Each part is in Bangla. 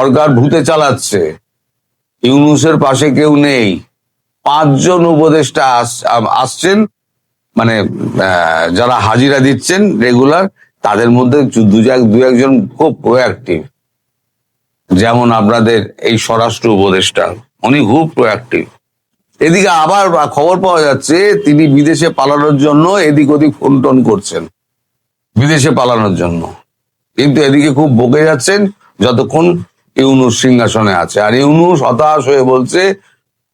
সরকার ভূতে চালাচ্ছে। ইউনুসের পাশে কেউ নেই। পাঁচজন উপদেষ্টা আস- আসছেন। মানে যারা হাজিরা দিচ্ছেন রেগুলার, তাদের মধ্যে দু দু একজন খুব প্রোয়াক্টিভ যেমন আপনাদের এই স্বরাষ্ট্র উপদেষ্টা, উনি খুব প্রোয়াক্টিভ এদিকে আবার খবর পাওয়া যাচ্ছে, তিনি বিদেশে পালানোর জন্য এদিক ওদিক ফোন টোন করছেন। বিদেশে পালানোর জন্য। কিন্তু এদিকে খুব বকে যাচ্ছেন, যতক্ষণ ইউনুস সিংহাসনে আছে। আর ইউনুস হতাশ হয়ে বলছে,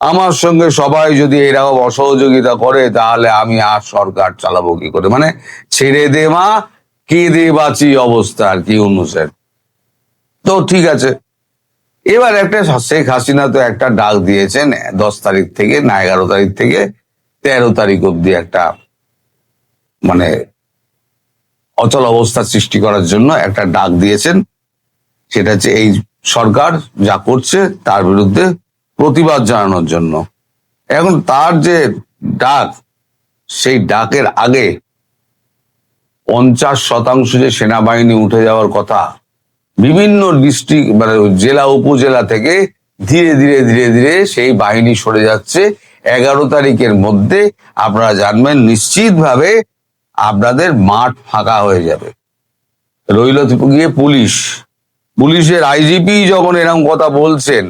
আমার সঙ্গে সবাই যদি এরকম অসহযোগিতা করে, তাহলে আমি আর সরকার চালাবো কি করে? মানে ছেড়ে দে মা, কে দে বাঁচি অবস্থা আর কি ইউনুসের। তো ঠিক আছে। এবার একটা শেখ হাসিনা তো একটা ডাক দিয়েছেন, দশ তারিখ থেকে না এগারো তারিখ থেকে, তেরো তারিখ অব্দি একটা মানে অচল অবস্থা সৃষ্টি করার জন্য একটা ডাক দিয়েছেন। সেটা হচ্ছে এই সরকার যা করছে তার বিরুদ্ধে প্রতিবাদ জানানোর জন্য। এখন তার যে ডাক, সেই ডাকের আগে পঞ্চাশ শতাংশ যে সেনাবাহিনী উঠে যাওয়ার কথা, বিভিন্ন ডিস্ট্রিক্ট মানে জেলা, উপজেলা থেকে ধীরে ধীরে ধীরে ধীরে সেই বাহিনী সরে যাচ্ছে। এগারো তারিখের মধ্যে আপনারা জানবেন নিশ্চিতভাবে আপনাদের মাঠ ফাঁকা হয়ে যাবে। রইল গিয়ে পুলিশ। পুলিশের আইজিপি যখন এরকম কথা বলছেন,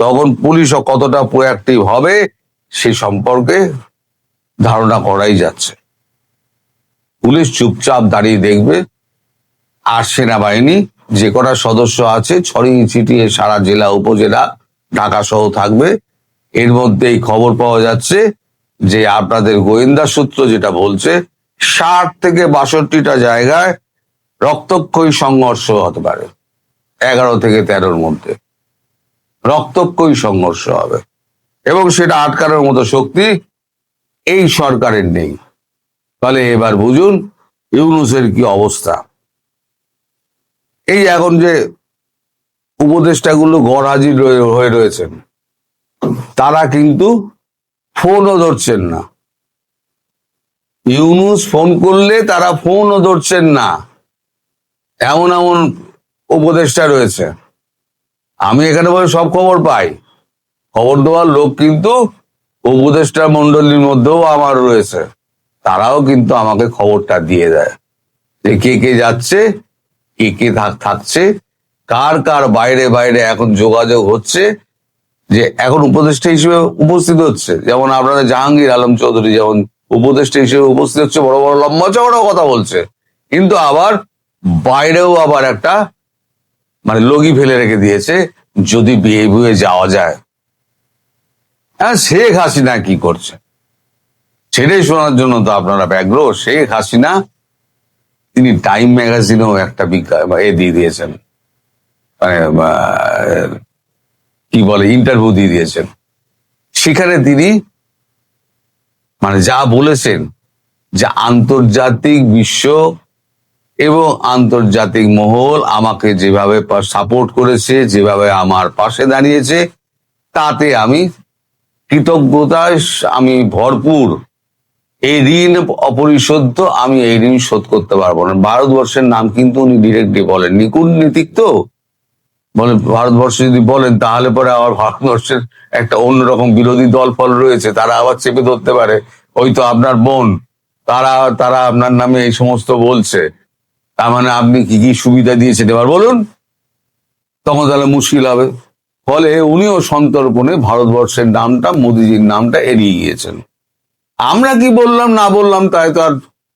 তখন পুলিশও কতটা প্রোয়াক্টিভ হবে সে সম্পর্কে ধারণা করাই যাচ্ছে। পুলিশ চুপচাপ দাঁড়িয়ে দেখবে, আর সেনাবাহিনী, যে কটা সদস্য আছে, ছড়িয়ে ছিটিয়ে সারা জেলা উপজেলা ঢাকা সহ থাকবে। এর মধ্যেই খবর পাওয়া যাচ্ছে যে আপনাদের গোয়েন্দা সূত্র যেটা বলছে, ষাট থেকে বাষট্টিটা জায়গায় রক্তক্ষয়ী সংঘর্ষ হতে পারে। এগারো থেকে তেরোর মধ্যে। রক্তক্ষয়ী সংঘর্ষ হবে। এবং সেটা আটকানোর মতো শক্তি এই সরকারের নেই। তাহলে এবার বুঝুন ইউনুসের কি অবস্থা। এই এখন যে উপদেষ্টাগুলো গড় হাজির হয়ে রয়েছেন, তারা কিন্তু ফোনও ধরছেন না। ইউনুস ফোন করলে তারা ফোনও ধরছেন না। এমন এমন উপদেষ্টা রয়েছে। আমি এখানে বলে সব খবর পাই। খবর দেওয়ার লোক কিন্তু উপদেষ্টা মন্ডলীর মধ্যেও আমার রয়েছে। তারাও কিন্তু আমাকে খবরটা দিয়ে দেয় যে কে কে যাচ্ছে, কে কে থাক- থাকছে, কার কার বাইরে বাইরে এখন যোগাযোগ হচ্ছে, যে এখন উপদেষ্টা হিসেবে উপস্থিত হচ্ছে। যেমন আপনারা জাহাঙ্গীর আলম চৌধুরী যেমন উপদেষ্টা হিসেবে উপস্থিত হচ্ছে, বড় বড় লম্বা চওড়া কথা বলছে। কিন্তু আবার বাইরেও আবার একটা মানে লগি ফেলে রেখে দিয়েছে যদি বিয়ে বুয়ে যাওয়া যায়। হ্যাঁ শেখ হাসিনা কি করছে? সেটাই শোনার জন্য তো আপনারা ব্যগ্র। শেখ হাসিনা, তিনি টাইম ম্যাগাজিনেও একটা এ দিয়ে দিয়েছেন। মানে কি বলে, ইন্টারভিউ দিয়ে দিয়েছেন। সেখানে তিনি মানে যা বলেছেন, যে আন্তর্জাতিক বিশ্ব এবং আন্তর্জাতিক মহল আমাকে যেভাবে সাপোর্ট করেছে, যেভাবে আমার পাশে দাঁড়িয়েছে, তাতে আমি কৃতজ্ঞতায় আমি ভরপুর। এই ঋণ অপরিশোধ্য আমি এই ঋণ শোধ করতে পারব না। ভারতবর্ষের নাম কিন্তু উনি ডিরেক্টলি বলেন। কূটনীতিক তো? বলে ভারতবর্ষ যদি বলেন, তাহলে পরে আবার ভারতবর্ষের একটা অন্যরকম বিরোধী দল ফল রয়েছে। তারা আবার চেপে ধরতে পারে। ওই তো আপনার বোন। তারা তারা আপনার নামে এই সমস্ত বলছে। তার মানে আপনি কি কি সুবিধা দিয়েছেন? এবার বলুন। তখন তাহলে মুশকিল হবে। ফলে উনিও সন্তর্পণে ভারতবর্ষের নামটা, মোদিজির নামটা এড়িয়ে গিয়েছেন। আমরা কি বললাম, না বললাম, তাই তো আর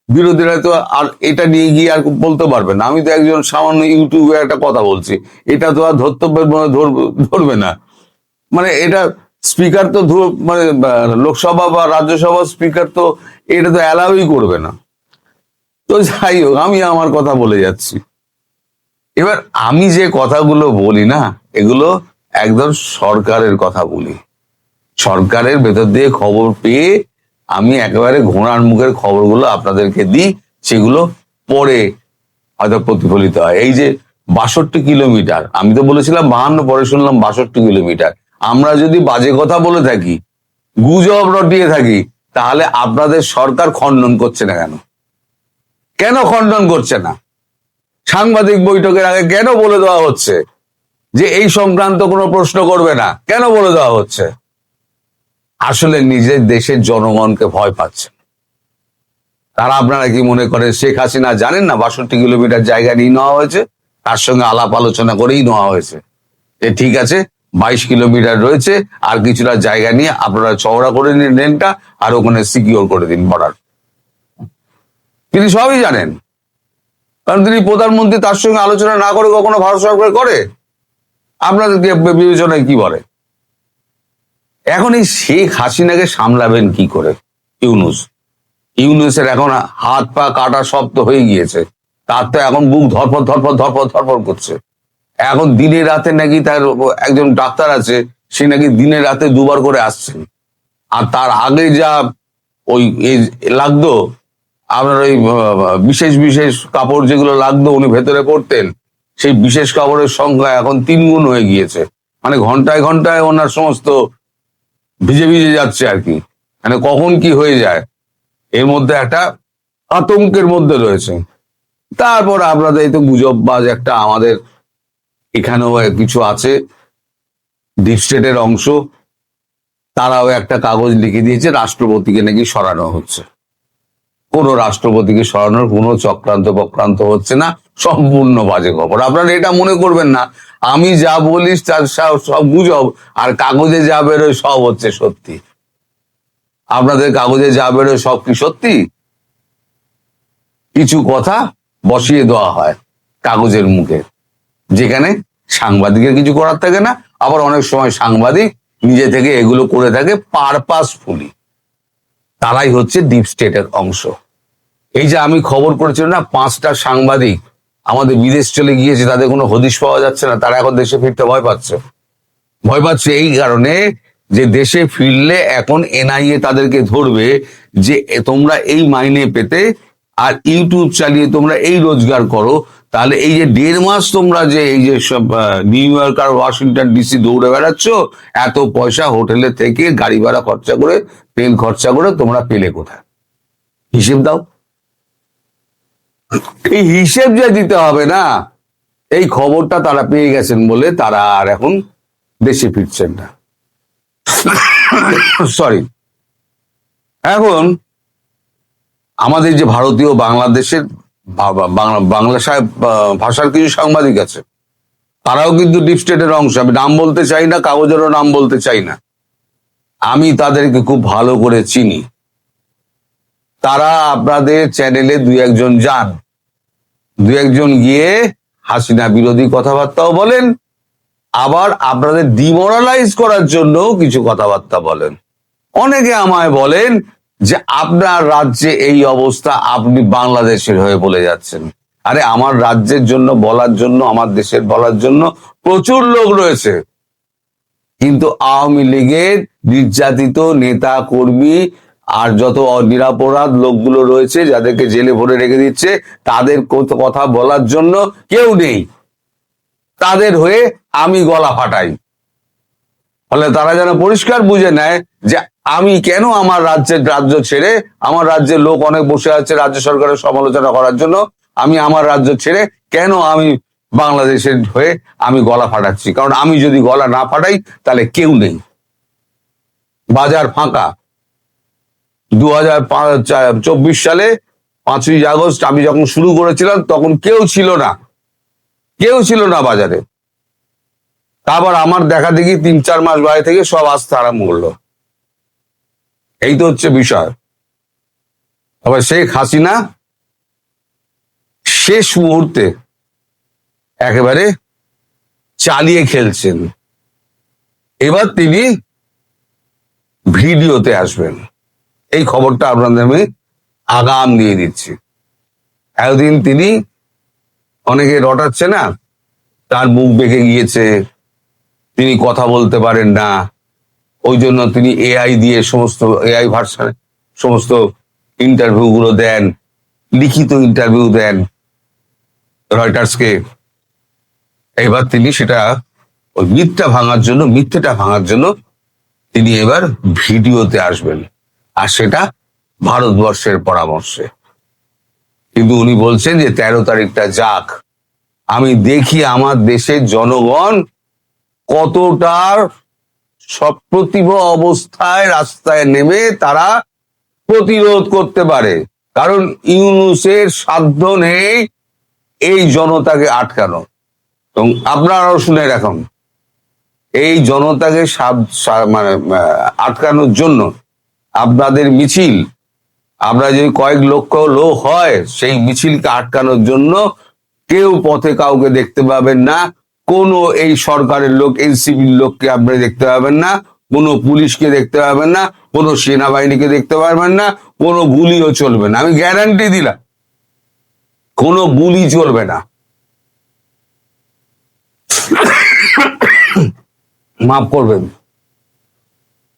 বিরোধীরা তো আর এটা নিয়ে গিয়ে আর বলতে পারবে না। আমি তো একজন সামান্য ইউটিউবে একটা কথা বলছি। এটা তো আর ধর্তব্যের মনে ধরবে না। মানে এটা স্পিকার তো মানে লোকসভা বা রাজ্যসভা স্পিকার তো এটা তো অ্যালাউই করবে না। তো যাই হোক, আমি আমার কথা বলে যাচ্ছি। এবার আমি যে কথাগুলো বলি না, এগুলো একদম সরকারের কথা বলি। সরকারের ভেতর দিয়ে খবর পেয়ে আমি একেবারে ঘোড়ার মুখের খবরগুলো আপনাদেরকে দিই, সেগুলো পরে হয়তো প্রতিফলিত হয়। এই যে বাষট্টি কিলোমিটার, আমি তো বলেছিলাম বাহান্ন, পরে শুনলাম বাষট্টি কিলোমিটার। আমরা যদি বাজে কথা বলে থাকি, গুজব রটিয়ে থাকি, তাহলে আপনাদের সরকার খণ্ডন করছে না কেন? কেন খণ্ডন করছে না? সাংবাদিক বৈঠকের আগে কেন বলে দেওয়া হচ্ছে যে এই সংক্রান্ত কোনো প্রশ্ন করবে না? কেন বলে দেওয়া হচ্ছে? আসলে নিজের দেশের জনগণকে ভয় পাচ্ছে। তারা আপনারা কি মনে করেন শেখ হাসিনা জানেন না বাষট্টি কিলোমিটার জায়গা নিয়ে নেওয়া হয়েছে? তার সঙ্গে আলাপ আলোচনা করেই নেওয়া হয়েছে। যে ঠিক আছে, বাইশ কিলোমিটার রয়েছে, আর কিছুটা জায়গা নিয়ে আপনারা চওড়া করে নিন লেনটা আর ওখানে সিকিওর করে দিন বর্ডার। তিনি সবই জানেন। কারণ তিনি প্রধানমন্ত্রী, তার সঙ্গে আলোচনা না করে কখনো ভারত সরকার করে? আপনাদের বিবেচনায় কি বলে? এখন এই শেখ হাসিনাকে সামলাবেন কি করে? ইউনুস। ইউনুসের এখন হাত, পা, কাটা শব্দ হয়ে গিয়েছে। তার তো এখন বুক ধরপর ধরপর ধরপর ধরপর করছে। এখন দিনে রাতে নাকি তার একজন ডাক্তার আছে, সে নাকি দিনে রাতে দুবার করে আসছেন। আর তার আগে যা ওই লাগতো আপনার ওই বিশেষ বিশেষ কাপড় যেগুলো লাগতো উনি ভেতরে পড়তেন সেই বিশেষ কাপড়ের সংখ্যা এখন তিন গুণ হয়ে গিয়েছে। মানে ঘন্টায় ঘন্টায় ওনার সমস্ত ভিজে ভিজে যাচ্ছে আর কি। মানে কখন কি হয়ে যায়, এর মধ্যে একটা আতঙ্কের মধ্যে রয়েছে। তারপর আপনাদের এই তো গুজববাজ একটা আমাদের এখানেও কিছু আছে, ডিপ স্টেটের অংশ, তারাও একটা কাগজ লিখে দিয়েছে, রাষ্ট্রপতিকে নাকি সরানো হচ্ছে। কোন রাষ্ট্রপতিকে সরানোর কোনো চক্রান্ত বক্রান্ত হচ্ছে না, সম্পূর্ণ বাজে খবর। আপনারা এটা মনে করবেন না। আমি যা বলিস তার সব গুজব, আর কাগজে যা বেরোয় সব হচ্ছে সত্যি। আপনাদের কাগজে যা বেরোয় সব কি সত্যি? কিছু কথা বসিয়ে দেওয়া হয় কাগজের মুখে, যেখানে সাংবাদিকের কিছু করার থাকে না, আবার অনেক সময় সাংবাদিক নিজে থেকে এগুলো করে থাকে পারপাসফুলি। তারাই হচ্ছে ডিপ স্টেটের অংশ। এই যে আমি খবর করেছিলাম না, পাঁচটা সাংবাদিক আমাদের বিদেশ চলে গিয়েছে, তাদের কোনো হদিশ পাওয়া যাচ্ছে না, তারা এখন দেশে ফিরতে ভয় পাচ্ছে। ভয় পাচ্ছে এই কারণে যে দেশে ফিরলে এখন এনআইএ তাদেরকে ধরবে যে তোমরা এই মাইনে পেতে আর ইউটিউব চালিয়ে তোমরা এই রোজগার করো তাহলে এই যে দেড় মাস তোমরা যে এই যে সব নিউ ইয়র্ক আর ওয়াশিংটন ডিসি দৌড়ে বেড়াচ্ছ, এত পয়সা হোটেলে থেকে গাড়ি ভাড়া খরচা করে, তেল খরচা করে তোমরা পেলে কোথায়? হিসেব দাও। এই হিসেব যে দিতে হবে না, এই খবরটা তারা পেয়ে গেছেন বলে তারা আর এখন দেশে ফিরছেন না। সরি এখন আমাদের যে ভারতীয় বাংলাদেশের বাংলা সাহেব ভাষার কিছু সাংবাদিক আছে। তারাও কিন্তু ডিপ স্টেটের অংশ। আমি নাম বলতে চাই না, কাগজেরও নাম বলতে চাই না। আমি তাদেরকে খুব ভালো করে চিনি। তারা আপনাদের চ্যানেলে দুই একজন যান। দুই একজন গিয়ে হাসিনা বিরোধী কথাবার্তাও বলেন। আবার আপনাদের ডিমোরালাইজ করার জন্য কিছু কথাবার্তা বলেন। অনেকে আমায় বলেন যে আপনার রাজ্যে এই অবস্থা আপনি বাংলাদেশের হয়ে বলে যাচ্ছেন। আরে আমার রাজ্যের জন্য বলার জন্য, আমার দেশের বলার জন্য প্রচুর লোক রয়েছে। কিন্তু আওয়ামী লীগের নির্যাতিত নেতা, কর্মী আর যত নিরাপরাধ লোকগুলো রয়েছে, যাদেরকে জেলে ভরে রেখে দিচ্ছে, তাদের কথা বলার জন্য কেউ নেই। তাদের হয়ে আমি গলা ফাটাই। ফলে তারা যেন পরিষ্কার বুঝে নেয় যে আমি কেন আমার রাজ্যের রাজ্য ছেড়ে আমার রাজ্যের লোক অনেক বসে আছে রাজ্য সরকারের সমালোচনা করার জন্য, আমি আমার রাজ্য ছেড়ে কেন আমি বাংলাদেশের হয়ে আমি গলা ফাটাচ্ছি? কারণ আমি যদি গলা না ফাটাই, তাহলে কেউ নেই। বাজার ফাঁকা। দু হাজার চব্বিশ সালে পাঁচই আগস্ট আমি যখন শুরু করেছিলাম, তখন কেউ ছিল না। কেউ ছিল না বাজারে। তারপর আমার দেখা দেখি তিন চার মাস বাইরে থেকে সব আসতে আরম্ভ করল। এই তো হচ্ছে বিষয়। আবার শেখ হাসিনা শেষ মুহূর্তে একেবারে চালিয়ে খেলছেন। এবার তিনি ভিডিওতে আসবেন। এই খবরটা আপনাদের আমি আগাম দিয়ে দিচ্ছি। এতদিন তিনি অনেকে রটাচ্ছে না, তার মুখ বেঁকে গিয়েছে, তিনি কথা বলতে পারেন না। ওই জন্য তিনি এআই দিয়ে সমস্ত এআই ভার্সন সমস্ত ইন্টারভিউ গুলো দেন, লিখিত ইন্টারভিউ দেন রয়টার্সকে এবার তিনি সেটা ওই মিথ্যা ভাঙার জন্য, মিথ্যেটা ভাঙার জন্য তিনি এবার ভিডিওতে আসবেন। আর সেটা ভারতবর্ষের পরামর্শে। কিন্তু উনি বলছেন যে তেরো তারিখটা যাক। আমি দেখি আমার দেশের জনগণ কতটা সপ্রতিভ অবস্থায় রাস্তায় নেমে তারা প্রতিরোধ করতে পারে। কারণ ইউনুসের সাধ্য নেই এই জনতাকে আটকানো। এবং আপনারাও শুনে রাখুন, এই জনতাকে মানে আটকানোর জন্য আপনাদের মিছিল আমরা যদি কয়েক লক্ষ লোক হয়, সেই মিছিলকে আটকানোর জন্য কেউ পথে কাউকে দেখতে পাবেন না। কোনো এই সরকারের লোক, এনসিবির লোককে আপনি দেখতে পাবেন না, কোনো পুলিশকে দেখতে পাবেন না, কোনো সেনাবাহিনীকে দেখতে পারবেন না, কোনো গুলিও চলবে না। আমি গ্যারান্টি দিলাম, কোনো গুলি চলবে না। মাফ করবেন।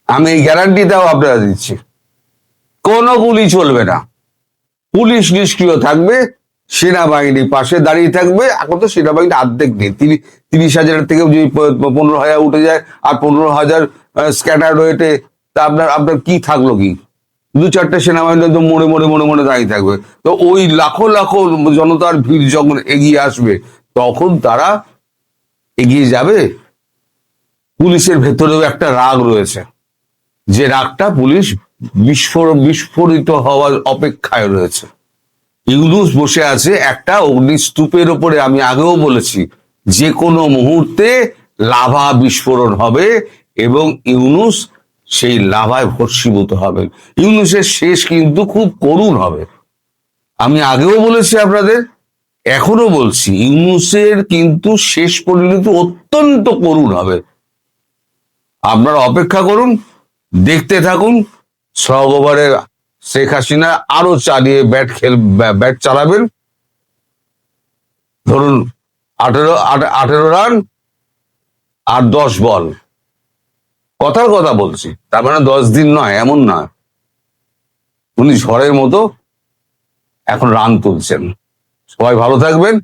আমি এই গ্যারান্টিটাও আপনারা দিচ্ছি। কোনো গুলি চলবে না। পুলিশ নিষ্ক্রিয় থাকবে সেনাবাহিনী পাশে দাঁড়িয়ে থাকবে। এখন তো সেনাবাহিনী অর্ধেক নেই। তিরিশ হাজারের থেকে যদি পনেরো হাজার উঠে যায় আর পনেরো হাজার স্ক্যাটার রয়েতে তা আপনার আপনার কি থাকল কি? দু চারটে সেনাবাহিনী তো মরে মরে মরে মরে দাঁড়িয়ে থাকবে। তো ওই লাখো লাখো জনতার ভিড় যখন এগিয়ে আসবে, তখন তারা এগিয়ে যাবে। পুলিশের ভেতরেও একটা রাগ রয়েছে। যে রাগটা পুলিশ বিস্ফোর বিস্ফোরিত হওয়ার অপেক্ষায় রয়েছে। ইউনুস বসে আছে একটা অগ্নিস্তূপের ওপরে আমি আগেও বলেছি যে কোনো মুহূর্তে লাভা বিস্ফোরণ হবে এবং ইউনুস সেই লাভায় ভস্মীভূত হবেন। ইউনুসের শেষ কিন্তু খুব করুণ হবে। আমি আগেও বলেছি আপনাদের এখনও বলছি, ইউনুসের কিন্তু শেষ পরিণতি অত্যন্ত করুণ হবে। আপনারা অপেক্ষা করুন, দেখতে থাকুন ওভারে শেখ হাসিনা আরও চালিয়ে ব্যাট খেল ব্যাট চালাবেন। ধরুন আঠেরো আঠেরো রান আর দশ বল। কথার কথা বলছি, তার মানে দশ দিন নয়, এমন নয় উনি ঝড়ের মতো এখন রান তুলছেন। সবাই ভালো থাকবেন,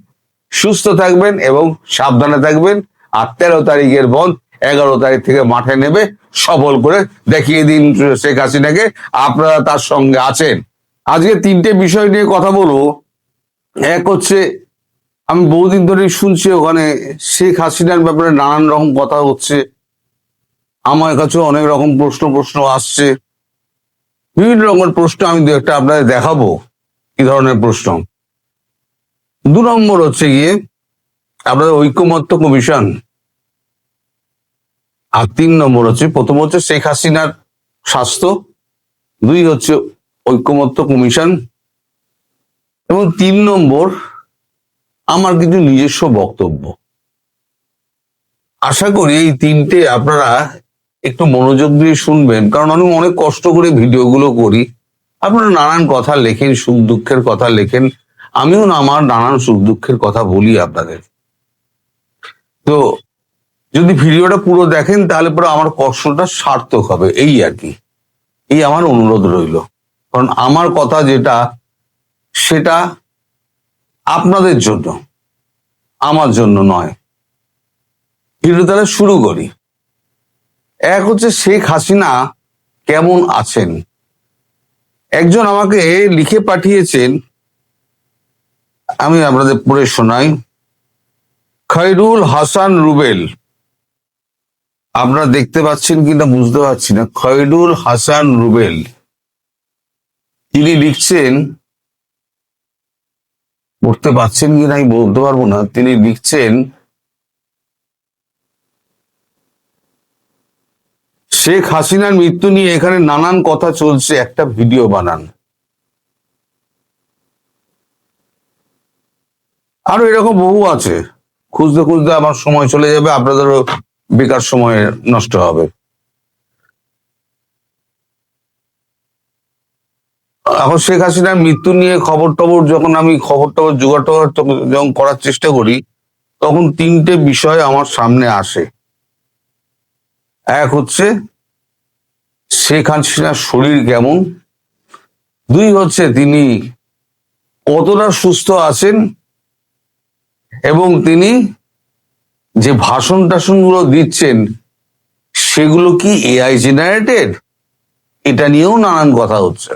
সুস্থ থাকবেন এবং সাবধানে থাকবেন। আর তেরো তারিখের বন্ধ এগারো তারিখ থেকে মাঠে নেবে, সফল করে দেখিয়ে দিন শেখ হাসিনাকে। আপনারা তার সঙ্গে আছেন। আজকে তিনটে বিষয় নিয়ে কথা বলব। এক হচ্ছে, আমি বহুদিন ধরে শুনছি ওখানে শেখ হাসিনার ব্যাপারে নানান রকম কথা হচ্ছে। আমার কাছে অনেক রকম প্রশ্ন প্রশ্ন আসছে। বিভিন্ন রকমের প্রশ্ন আমি দু একটা আপনাদের দেখাবো, কি ধরনের প্রশ্ন। দু নম্বর হচ্ছে গিয়ে, আপনাদের ঐক্যমত্য কমিশন আর তিন নম্বর হচ্ছে, প্রথম হচ্ছে শেখ হাসিনার স্বাস্থ্য, দুই হচ্ছে ঐক্যমত্য কমিশন, এবং তিন নম্বর আমার কিছু নিজস্ব বক্তব্য। আশা করি এই তিনটে আপনারা একটু মনোযোগ দিয়ে শুনবেন, কারণ আমি অনেক কষ্ট করে ভিডিওগুলো করি। আপনারা নানান কথা লেখেন, সুখ দুঃখের কথা লেখেন, আমিও না আমার নানান সুখ দুঃখের কথা বলি আপনাদের। তো যদি ভিডিওটা পুরো দেখেন, তাহলে পরে আমার কষ্টটা সার্থক হবে। এই আর কি। এই আমার অনুরোধ রইল। কারণ আমার কথা যেটা, সেটা আপনাদের জন্য, আমার জন্য নয়। ভিডিও তাহলে শুরু করি। এক হচ্ছে শেখ হাসিনা কেমন আছেন? একজন আমাকে লিখে পাঠিয়েছেন, আমি আপনাদের পড়ে শোনাই খৈরুল হাসান রুবেল। আপনারা দেখতে পাচ্ছেন কিনা বুঝতে পারছি না। খৈরুল হাসান রুবেল, তিনি লিখছেন, পড়তে পারছেন কিনা আমি বলতে পারব না, তিনি লিখছেন, শেখ হাসিনার মৃত্যু নিয়ে এখানে নানান কথা চলছে, একটা ভিডিও বানান। আরও এরকম বহু আছে। খুঁজতে খুঁজতে আমার সময় চলে যাবে, আপনাদেরও বেকার সময় নষ্ট হবে। এখন শেখ হাসিনার মৃত্যু নিয়ে খবর টবর যখন আমি খবর টবর জোগাড় যখন করার চেষ্টা করি, তখন তিনটে বিষয় আমার সামনে আসে। এক হচ্ছে, শেখ হাসিনার শরীর কেমন? দুই হচ্ছে, তিনি কতটা সুস্থ আছেন? এবং তিনি যে ভাষণ টাষণগুলো দিচ্ছেন, সেগুলো কি এআই জেনারেটেড এটা নিয়েও নানান কথা হচ্ছে।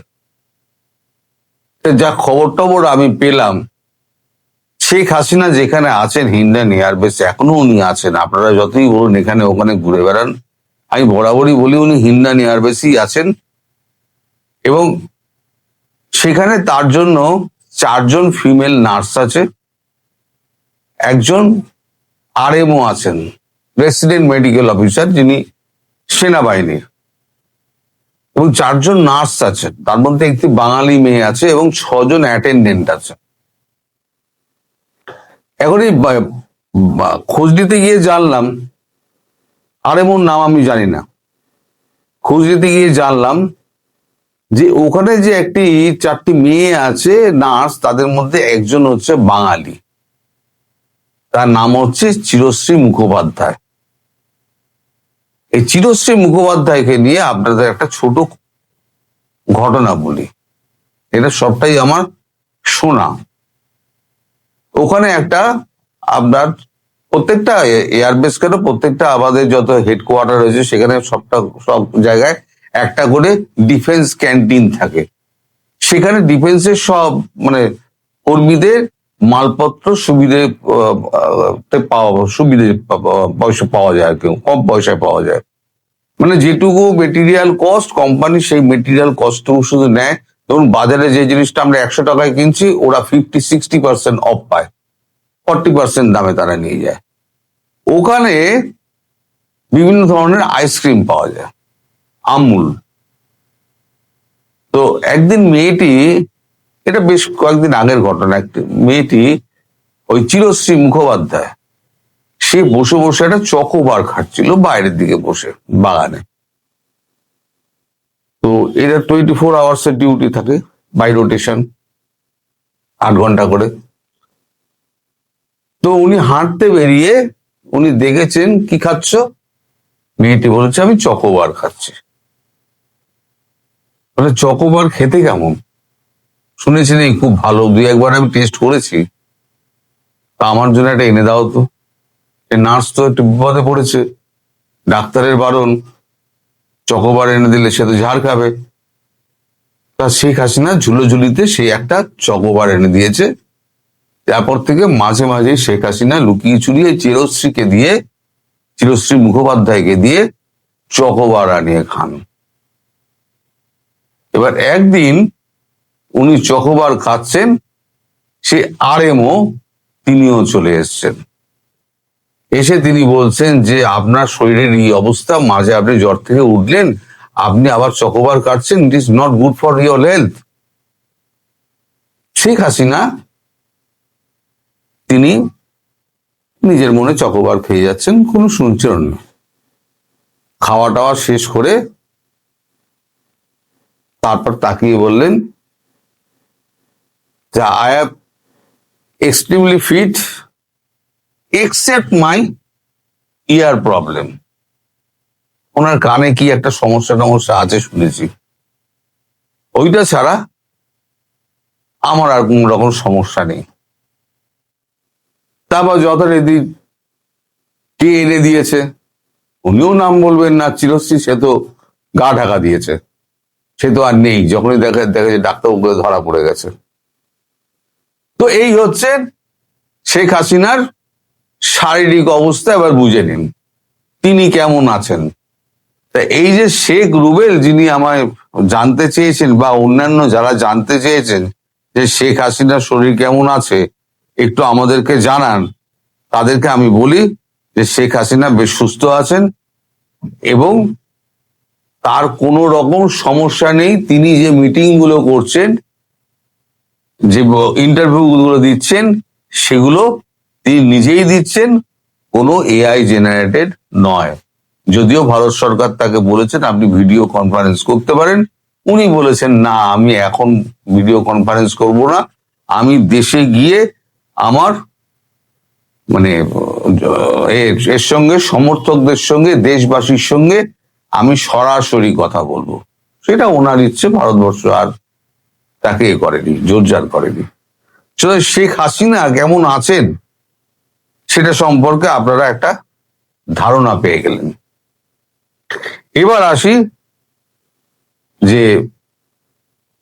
যা খবর টবর আমি পেলাম, শেখ হাসিনা যেখানে আছেন, হিন্ডান এয়ারবেস এখনও উনি আছেন। আপনারা যতই বলুন এখানে, ওখানে ঘুরে বেড়ান। আমি বরাবরই বলি, উনি হিন্ডান এয়ারবেসই আছেন। এবং সেখানে তার জন্য চারজন ফিমেল নার্স আছে। একজন আরএমও আছেন প্রেসিডেন্ট মেডিকেল অফিসার যিনি সেনাবাহিনীর। এবং চারজন নার্স আছেন, তার মধ্যে একটি বাঙালি মেয়ে আছে এবং ছজন অ্যাটেন্ডেন্ট আছে। এখন এই খোঁজ নিতে গিয়ে জানলাম আর এমন নাম আমি জানি না। খোঁজ নিতে গিয়ে জানলাম যে ওখানে যে একটি, চারটি মেয়ে আছে নার্স তাদের মধ্যে একজন হচ্ছে বাঙালি। তার নাম হচ্ছে চিরশ্রী মুখোপাধ্যায়। এই চিরশ্রী মুখোপাধ্যায়কে নিয়ে আপনাদের একটা ছোট ঘটনা বলি। এটা সবটাই আমার শোনা। ওখানে একটা আপনার প্রত্যেকটা এয়ারবেস কেন প্রত্যেকটা আমাদের যত হেডকোয়ার্টার রয়েছে সেখানে সবটা সব জায়গায় একটা করে ডিফেন্স ক্যান্টিন থাকে। সেখানে ডিফেন্সের সব মানে কর্মীদের মালপত্র সুবিধে পাওয়া, সুবিধে পয়সা পাওয়া যায় আর কি, কম পয়সায় পাওয়া যায়। মানে যেটুকু মেটেরিয়াল কস্ট কোম্পানি সেই মেটেরিয়াল কস্টটুকু শুধু নেয়। ধরুন বাজারে যে জিনিসটা আমরা একশো টাকায় কিনছি, ওরা ফিফটি সিক্সটি পার্সেন্ট অফ পায়। ফর্টি পার্সেন্ট দামে তারা নিয়ে যায়। ওখানে বিভিন্ন ধরনের আইসক্রিম পাওয়া যায়। আমুল। তো একদিন মেয়েটি এটা বেশ কয়েকদিন আগের ঘটনা। একটি মেয়েটি ওই চিরশ্রী মুখোপাধ্যায়, সে বসে বসে একটা চকোবার খাচ্ছিল বাইরের দিকে বসে, বাগানে। তো এটা টোয়েন্টি ফোর আওয়ার্স এর ডিউটি থাকে বাই রোটেশন আট ঘণ্টা করে। তো উনি হাঁটতে বেরিয়ে উনি দেখেছেন, কি খাচ্ছ? মেয়েটি বলেছে, আমি চকোবার খাচ্ছি। বলে চকোবার খেতে কেমন? শুনেছেন এই খুব ভালো। দুই একবার আমি টেস্ট করেছি। তা আমার জন্য একটা এনে দাও তো। নার্স তো একটু বিপদে পড়েছে। ডাক্তারের বারণ। চকোবার এনে দিলে সে তো ঝাড় খাবে। তা শেখ হাসিনা ঝুলোঝুলিতে সেই একটা চকোবার এনে দিয়েছে। তারপর থেকে মাঝে মাঝে শেখ হাসিনা লুকিয়ে চুরিয়ে চিরশ্রীকে দিয়ে, চিরশ্রী মুখোপাধ্যায়কে দিয়ে চকোবার আনিয়ে খান। এবার একদিন উনি চকোবার খাচ্ছেন, সে আর আরএমও তিনিও চলে এসছেন। এসে তিনি বলছেন যে, আপনার শরীরের এই অবস্থা, মাঝে আপনি জ্বর থেকে উঠলেন, আপনি আবার চকোবার কাটছেন it is not good for your health Sheikh Hasina তিনি নিজের মনে চকোবার খেয়ে যাচ্ছেন, কোনো শুনছেন না খাওয়া টাওয়া শেষ করে তারপর তাকিয়ে বললেন যে I have extremely fit except my ear problem ওনার কানে কি একটা সমস্যা টমস্যা আছে শুনেছি। ওইটা ছাড়া আমার আর কোন রকম সমস্যা নেই। তারপর যথারীতি কে এনে দিয়েছে? উনিও নাম বলবেন না, চিরশ্রী, সে তো গা ঢাকা দিয়েছে। সে তো আর নেই, যখনই দেখে, দেখা যে ডাক্তারবাবু ধরা পড়ে গেছে। তো এই হচ্ছে শেখ হাসিনার শারীরিক অবস্থা, এবার বুঝে নিন। তিনি কেমন আছেন? তা এই যে শেখ রুবেল, যিনি আমায় জানতে চেয়েছেন বা অন্যান্য যারা জানতে চেয়েছেন যে শেখ হাসিনার শরীর কেমন আছে, একটু আমাদেরকে জানান। তাদেরকে আমি বলি যে শেখ হাসিনা বেশ সুস্থ আছেন এবং তার কোনো রকম সমস্যা নেই। তিনি যে মিটিংগুলো করছেন যে ইন্টারভিউ গুলো দিচ্ছেন, সেগুলো তিনি নিজেই দিচ্ছেন, কোনো এআই জেনারেটেড নয়। যদিও ভারত সরকার তাকে বলেছেন, আপনি ভিডিও কনফারেন্স করতে পারেন। উনি বলেছেন, না, আমি এখন ভিডিও কনফারেন্স করব না। আমি দেশে গিয়ে আমার মানে এর সঙ্গে, সমর্থকদের সঙ্গে, দেশবাসীর সঙ্গে আমি সরাসরি কথা বলব। সেটা ওনার ইচ্ছে ভারতবর্ষ আর তাকে এ করেনি, জোরজার করেনি। শেখ হাসিনা কেমন আছেন, সেটা সম্পর্কে আপনারা একটা ধারণা পেয়ে গেলেন। এবার আসি যে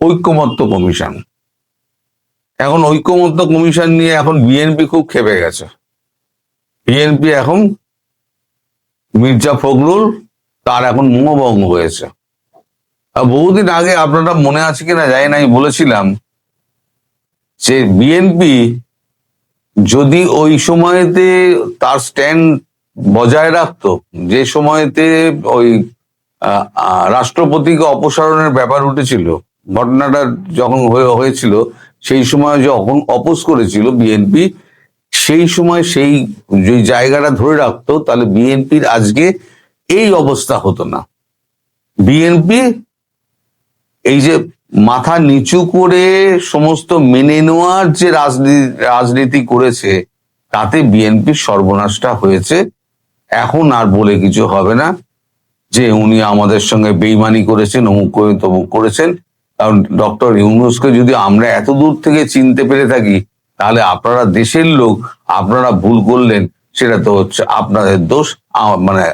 ঐক্যমত্য কমিশন। এখন ঐক্যমত্য কমিশন নিয়ে এখন বিএনপি খুব খেপে গেছে। বিএনপি এখন মির্জা ফখরুল তার এখন মোহভঙ্গ হয়েছে। বহুদিন আগে আপনারা মনে আছে কিনা, জানি না, আমি বলেছিলাম যে বিএনপি যদি ওই সময়তে তার স্ট্যান্ড বজায় রাখতো, যে সময়তে ওই রাষ্ট্রপতিকে অপসারণের ব্যাপার উঠেছিল, ঘটনাটা যখন হয়ে- হয়েছিল, সেই সময় যখন অপোজ করেছিল বিএনপি সেই সময় সেই যে জায়গাটা ধরে রাখতো, তাহলে বিএনপির আজকে এই অবস্থা হতো না। বিএনপি এই যে মাথা নিচু করে সমস্ত মেনে নেওয়ার যে রাজনীতি রাজনীতি করেছে, তাতে বিএনপির সর্বনাশটা হয়েছে। এখন আর বলে কিছু হবে না। যে উনি আমাদের সঙ্গে বেইমানি করেছেন, অমুক করে তমুক করেছেন। কারণ ডক্টর ইউনুসকে যদি আমরা এত দূর থেকে চিনতে পেরে থাকি, তাহলে আপনারা দেশের লোক, আপনারা ভুল করলেন, সেটা তো হচ্ছে আপনাদের দোষ। মানে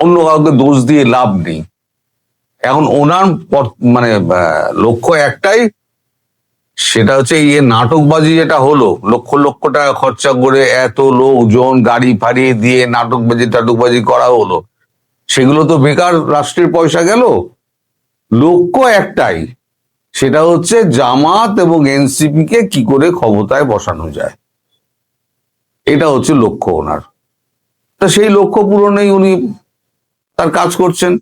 অন্য কাউকে দোষ দিয়ে লাভ নেই। এখন ওনার মানে লক্ষ্য একটাই, সেটা হচ্ছে এই নাটকবাজি যেটা হলো, লক্ষ লক্ষ টাকা খরচা করে এত লোকজন গাড়ি ফাড়ি দিয়ে নাটকবাজি, টাটকবাজি করা হলো। সেগুলো তো বেকার রাষ্ট্রের পয়সা গেল। লক্ষ্য একটাই, সেটা হচ্ছে জামাত এবং এনসিপি কে কি করে ক্ষমতায় বসানো যায়। এটা হচ্ছে লক্ষ্য ওনার। তা সেই লক্ষ্য পূরণেই উনি তার কাজ করছেন।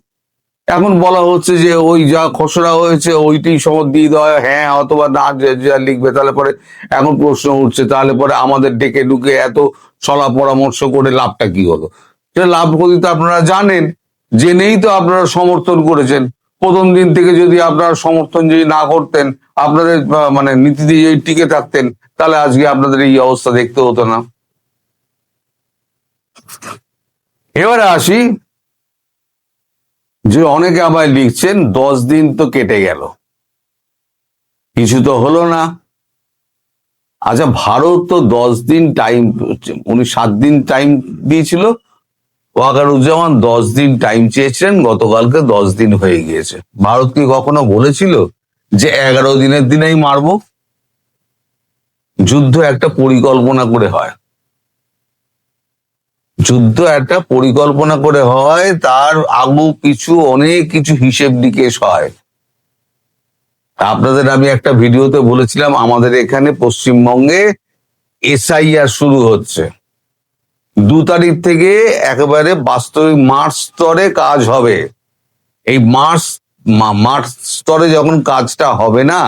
এখন বলা হচ্ছে যে ওই যা খসড়া হয়েছে ওইটাই সমত দিয়ে দেওয়া হয়, অথবা না যা লিখবে তাহলে পরে এখন প্রশ্ন উঠছে তাহলে পরে আমাদের ডেকে ঢুকে এত সলা পরামর্শ করে লাভটা কি হলো? সেটা লাভ ক্ষতি তো আপনারা জানেন জেনেই তো আপনারা সমর্থন করেছেন। প্রথম দিন থেকে যদি আপনারা সমর্থন যদি না করতেন আপনাদের মানে নীতিতে যদি টিকে থাকতেন তাহলে আজকে আপনাদের এই অবস্থা দেখতে হতো না। এবারে আসি। যে অনেকে আমায় লিখছেন, দশ দিন তো কেটে গেল। কিছু তো হলো না। আচ্ছা ভারত তো দশ দিন টাইম উনি সাত দিন টাইম দিয়েছিল। ওয়াকারুজ্জামান দশ দিন টাইম চেয়েছিলেন, গতকালকে দশ দিন হয়ে গিয়েছে। ভারত কি কখনো বলেছিল যে এগারো দিনের দিনেই মারবো? যুদ্ধ একটা পরিকল্পনা করে হয়। যুদ্ধ একটা পরিকল্পনা করে হয়, তার আগু কিছু অনেক কিছু হিসেব নিকেশ হয়। আপনাদের আমি একটা ভিডিওতে বলেছিলাম, আমাদের এখানে পশ্চিমবঙ্গে এসআইআর শুরু হচ্ছে। দু তারিখ থেকে একেবারে বাস্তবিক মার্চ স্তরে কাজ হবে। এই মার্চ মার্চ স্তরে যখন কাজটা হবে না,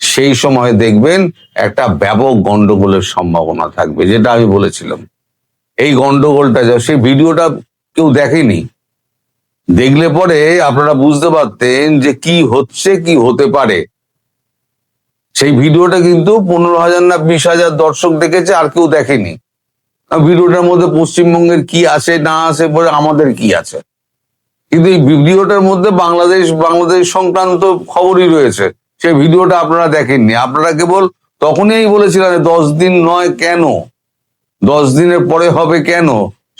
সেই সময় দেখবেন একটা ব্যাপক গন্ডগোলের সম্ভাবনা থাকবে, যেটা আমি বলেছিলাম। এই গন্ডগোলটা যা সেই ভিডিওটা কেউ দেখেনি। দেখলে পরে আপনারা বুঝতে পারতেন যে কি হচ্ছে, কি হতে পারে। সেই ভিডিওটা কিন্তু পনেরো হাজার না বিশ হাজার দর্শক দেখেছে, আর কেউ দেখেনি। ভিডিওটার মধ্যে পশ্চিমবঙ্গের কি আছে, না আছে, পরে আমাদের কি আছে? কিন্তু এই ভিডিওটার মধ্যে বাংলাদেশ বাংলাদেশ সংক্রান্ত খবরই রয়েছে। সেই ভিডিওটা আপনারা দেখেননি। আপনারা কেবল তখনই বলেছিলেন দশ দিন নয়, কেন? দশ দিনের পরে হবে কেন?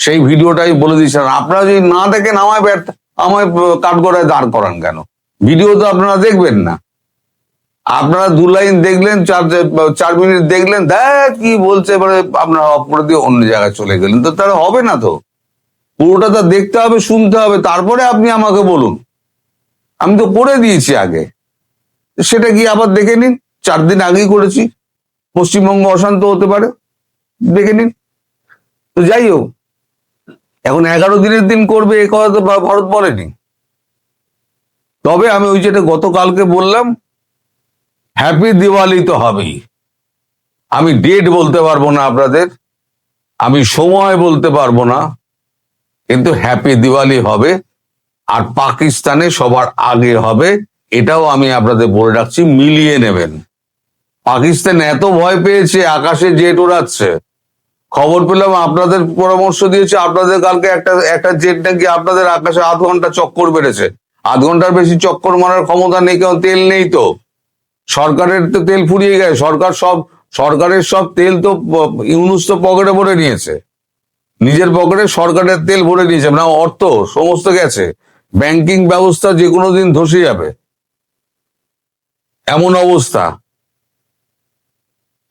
সেই ভিডিওটাই বলে দিয়েছিলেন আপনারা যদি না দেখেন, আমায় ব্যর্থ, আমায় কাঠগড়ায় দাঁড় করান কেন? ভিডিও তো আপনারা দেখবেন না। আপনারা দু লাইন দেখলেন, চার চার মিনিট দেখলেন, দেখ কি বলছে, এবারে আপনারা অফ করে দিয়ে অন্য জায়গায় চলে গেলেন। তো তাহলে হবে না তো। পুরোটা তো দেখতে হবে, শুনতে হবে। তারপরে আপনি আমাকে বলুন। আমি তো করে দিয়েছি আগে। সেটা কি আবার দেখে নিন? চার দিন আগেই করেছি। পশ্চিমবঙ্গ অশান্ত হতে পারে। দেখে নিন। তো যাই হোক, এখন এগারো দিনের দিন করবে এ কথা তো ভারত বলেনি। তবে আমি ওই যেটা গতকালকে বললাম হ্যাপি দিওয়ালি তো হবেই। আমি ডেট বলতে পারব না আপনাদের, আমি সময় বলতে পারব না, কিন্তু হ্যাপি দিওয়ালি হবে, আর পাকিস্তানে সবার আগে হবে, এটাও আমি আপনাদের বলে রাখছি, মিলিয়ে নেবেন। পাকিস্তান এত ভয় পেয়েছে, আকাশে জেট ওড়াচ্ছে। খবর পেলাম আপনাদের পরামর্শ দিয়েছে, আপনাদের কালকে একটা একটা জেট নাকি আপনাদের আকাশে আধ ঘণ্টা চক্কর বেড়েছে আধ ঘণ্টার বেশি চক্কর মারার ক্ষমতা নেই কেন তেল নেই তো। সরকারের তো তেল ফুরিয়ে গেছে, সরকার সব, সরকারের সব তেল তো ইউনুস তো পকেটে ভরে নিয়েছে। নিজের পকেটে সরকারের তেল ভরে নিয়েছে না অর্থ সমস্ত গেছে। ব্যাংকিং ব্যবস্থা যে কোনো দিন ধসে যাবে। এমন অবস্থা।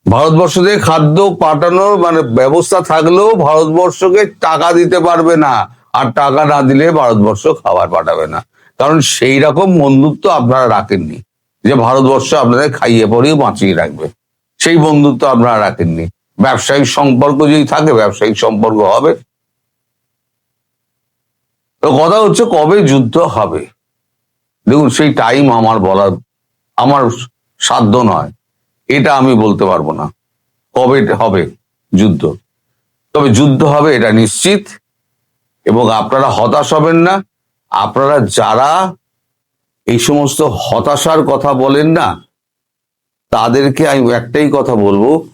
ভারতবর্ষ থেকে খাদ্য পাঠানোর মানে ব্যবস্থা থাকলেও ভারতবর্ষকে টাকা দিতে পারবে না। আর টাকা না দিলে ভারতবর্ষ খাবার পাঠাবে না। কারণ সেই রকম বন্ধুত্ব আপনারা রাখেননি। যে ভারতবর্ষ আপনাদের খাইয়ে পরিয়ে বাঁচিয়ে রাখবে। সেই বন্ধুত্ব আপনারা রাখেননি। ব্যবসায়িক সম্পর্ক যদি থাকে, ব্যবসায়িক সম্পর্ক হবে। তো কথা হচ্ছে কবে যুদ্ধ হবে? দেখুন, সেই টাইম আমার বলার, আমার সাধ্য নয়। এটা আমি বলতে পারব না। কবে হবে যুদ্ধ। তবে যুদ্ধ হবে, এটা নিশ্চিত। এবং আপনারা হতাশ হবেন না। আপনারা যারা এই সমস্ত হতাশার কথা বলেন না, তাদেরকে আমি একটাই কথা বলব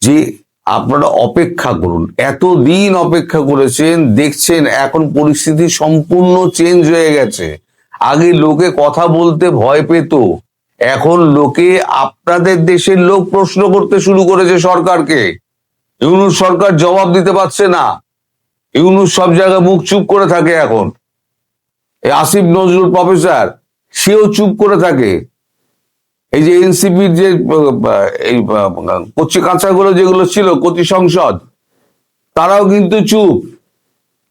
যে আপনারা অপেক্ষা করুন। এতদিন অপেক্ষা করেছেন, দেখছেন এখন পরিস্থিতি সম্পূর্ণ চেঞ্জ হয়ে গেছে। আগে লোকে কথা বলতে ভয় পেত। এখন লোকে আপনাদের দেশের লোক প্রশ্ন করতে শুরু করেছে সরকারকে। ইউনুস সরকার জবাব দিতে পারছে না। ইউনুস সব জায়গায় মুখ চুপ করে থাকে এখন। আসিফ নজরুল প্রফেসর, সেও চুপ করে থাকে। এই যে এনসিপির যে এই কচি কাঁচাগুলো যেগুলো ছিল, কচি সংসদ, তারাও কিন্তু চুপ।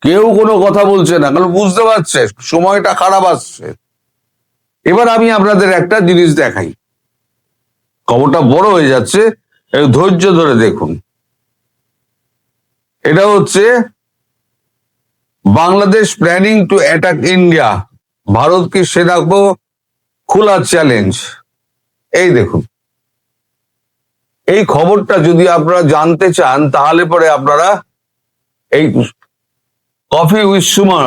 কেউ কোনো কথা বলছে না, কারণ বুঝতে পারছে, সময়টা খারাপ আসছে। এবার আমি আপনাদের একটা জিনিস দেখাই। খবরটা বড় হয়ে যাচ্ছে ধৈর্য ধরে দেখুন। এটা হচ্ছে Bangladesh planning to attack India. ভারতকে সে সেনাকো খোলা চ্যালেঞ্জ। এই দেখুন। এই খবরটা যদি আপনারা জানতে চান, তাহলে পরে আপনারা এই coffee with Suman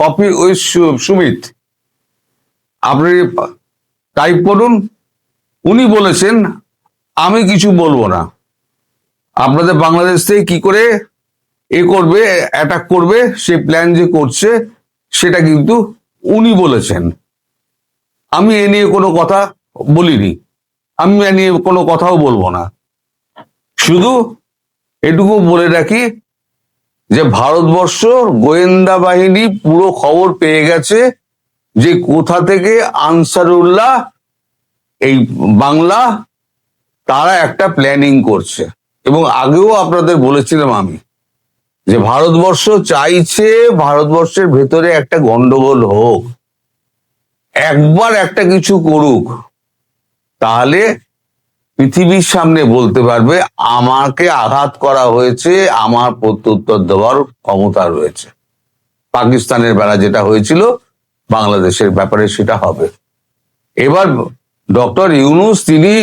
coffee with Sumit আপনি টাইপ করুন। উনি বলেছেন, আমি কিছু বলব না। আপনাদের বাংলাদেশ থেকে কি করে এ করবে অ্যাটাক করবে সে প্ল্যান যে করছে, সেটা কিন্তু উনি বলেছেন। আমি এ নিয়ে কোনো কথা বলিনি। আমি এ নিয়ে কোনো কথাও বলব না। শুধু এটুকু বলে রাখি যে ভারতবর্ষ গোয়েন্দা বাহিনী পুরো খবর পেয়ে গেছে। যে কোথা থেকে আনসারুল্লাহ এই বাংলা, তারা একটা প্ল্যানিং করছে। এবং আগেও আপনাদের বলেছিলাম আমি যে ভারতবর্ষ চাইছে ভারতবর্ষের ভেতরে একটা গন্ডগোল হোক। একবার একটা কিছু করুক, তাহলে পৃথিবীর সামনে বলতে পারবে, আমাকে আঘাত করা হয়েছে, আমার প্রত্যুত্তর দেওয়ার ক্ষমতা রয়েছে। পাকিস্তানের বেলা যেটা হয়েছিল বাংলাদেশের ব্যাপারে সেটা হবে। এবার ডক্টর ইউনুস তিনি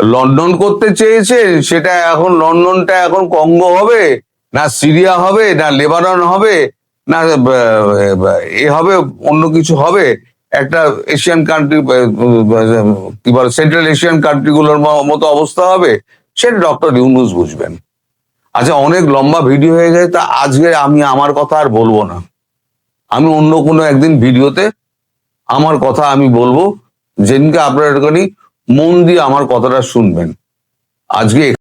লন্ডন করতে চেয়েছেন সেটা এখন লন্ডনটা এখন কঙ্গো হবে, না সিরিয়া হবে, না লেবানন হবে, না, এ হবে, অন্য কিছু হবে। একটা এশিয়ান কান্ট্রি কি বলে সেন্ট্রাল এশিয়ান কান্ট্রিগুলোর মতো অবস্থা হবে, সেটা ডক্টর ইউনুস বুঝবেন। আচ্ছা অনেক লম্বা ভিডিও হয়ে গেছে, তা আজকে আমি আমার কথা আর বলব না। আমি অন্য কোনো একদিন ভিডিওতে আমার কথা আমি বলব, যেদিনকে আপনারা একটুখানি মন দিয়ে আমার কথাটা শুনবেন। আজকে